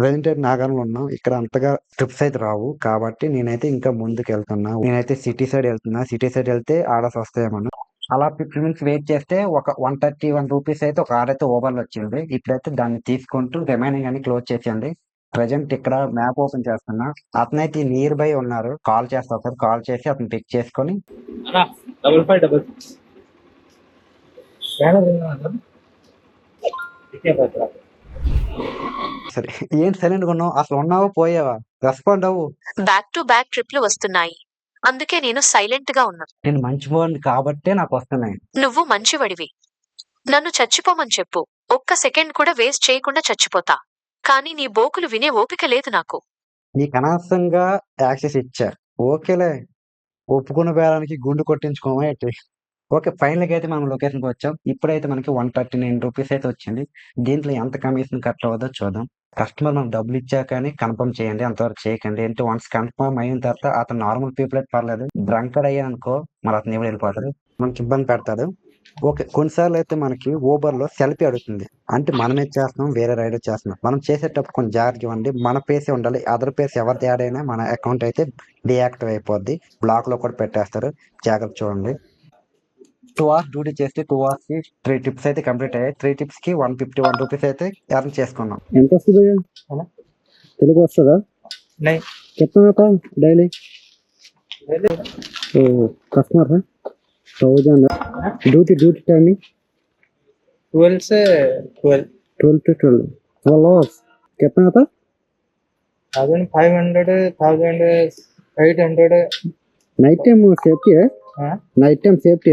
Present అయితే నాగారంలో ఉన్నాం. ఇక్కడ అంతగా ట్రిప్స్ అయితే రావు. కాబట్టి నేనైతే ఇంకా ముందుకు వెళ్తున్నా నేనైతే సిటీ సైడ్ వెళ్తున్నా. సిటీ సైడ్ వెళ్తే ఆర్డర్స్ వస్తాయేమన్నా అలా ఫిఫ్టీ మినిట్స్ వెయిట్ చేస్తే ఒక వన్ థర్టీ వన్ రూపీస్ అయితే ఒక ఆర్డర్ అయితే ఓవర్లో వచ్చింది ఇప్పుడైతే దాన్ని తీసుకుంటూ రిమైనింగ్ అని క్లోజ్ చేసేయండి. ప్రజెంట్ ఇక్కడ మ్యాప్ ఓపెన్ చేస్తున్నా. అతనైతే నియర్ బై ఉన్నారు. కాల్ చేస్తా సార్ కాల్ చేసి అతను పిక్ చేసుకొని డబుల్ ఫైవ్ డబుల్ సిక్స్. సరే. ఏంటి సైలెంట్గా ఉన్నావు? అసలు ఉన్నావా? పోయావా? రెస్పాండ్ అవ్వు. బ్యాక్ టు బ్యాక్ ట్రిప్లు వస్తున్నాయి. అందుకే నేను సైలెంట్గా ఉన్నా. నేను మంచివాడిని కాబట్టే నాకు వస్తున్నాయి. నువ్వు మంచివడివి. నన్ను చచ్చిపోమని చెప్పు. ఒక్క సెకండ్ కూడా వేస్ట్ చేయకుండా చచ్చిపోతా. కానీ నీ బోకులు వినే ఓపిక లేదు నాకు. నీకు అనవసరంగా యాక్సెస్ ఇచ్చా ఓకేలే. ఒప్పుకున్న బేరానికి గుండు కొట్టించుకోమా ఏంటి? ఓకే ఫైనల్గా అయితే మనం లొకేషన్కి వచ్చాం. ఇప్పుడైతే మనకి వన్ థర్టీ నైన్ రూపీస్ అయితే వచ్చింది. దీంట్లో ఎంత కమిషన్ కట్ అవ్వదో చూద్దాం. కస్టమర్ మనం డబ్బులు ఇచ్చాకని కన్ఫర్మ్ చేయండి అంతవరకు చేయకండి. ఏంటి వన్స్ కన్ఫర్మ్ అయిన తర్వాత అతను నార్మల్ పీపుల్ అయితే పర్లేదు. డ్రంకర్ అయ్యానుకో మరి అతను ఎవరు వెళ్ళిపోతారు మనకి ఇబ్బంది పెడతాడు. ఓకే కొన్నిసార్లు అయితే మనకి ఊబర్లో సెల్ఫీ అడుగుతుంది. అంటే మనమే చేస్తున్నాం? వేరే రైడర్ చేస్తున్నాం. మనం చేసేటప్పుడు కొంచెం జాగ్రత్త ఇవ్వండి. మన పేసే ఉండాలి. అదర్ పేస్ ఎవరిది యాడ్ అయినా మన అకౌంట్ అయితే డియాక్టివ్ అయిపోద్ది. బ్లాక్లో కూడా పెట్టేస్తారు. జాగ్రత్త చూడండి. టూ అవర్స్ డ్యూటీ చేస్తే టూ అవర్స్కి త్రీ టిప్స్ అయితే కంప్లీట్ అయ్యాయి. త్రీ టిప్స్కి వన్ ఫిఫ్టీ వన్ రూపీస్ అయితే ఎర్న్ చేసుకున్నాం. ఎంత వస్తుంది తెలుగు వస్తుందా? చెప్తాను daily customer thousand duty duty timing twelve twelve twelve to twelve twelve hours చెప్పిన thousand five hundred thousand eight hundred night time safety night time safety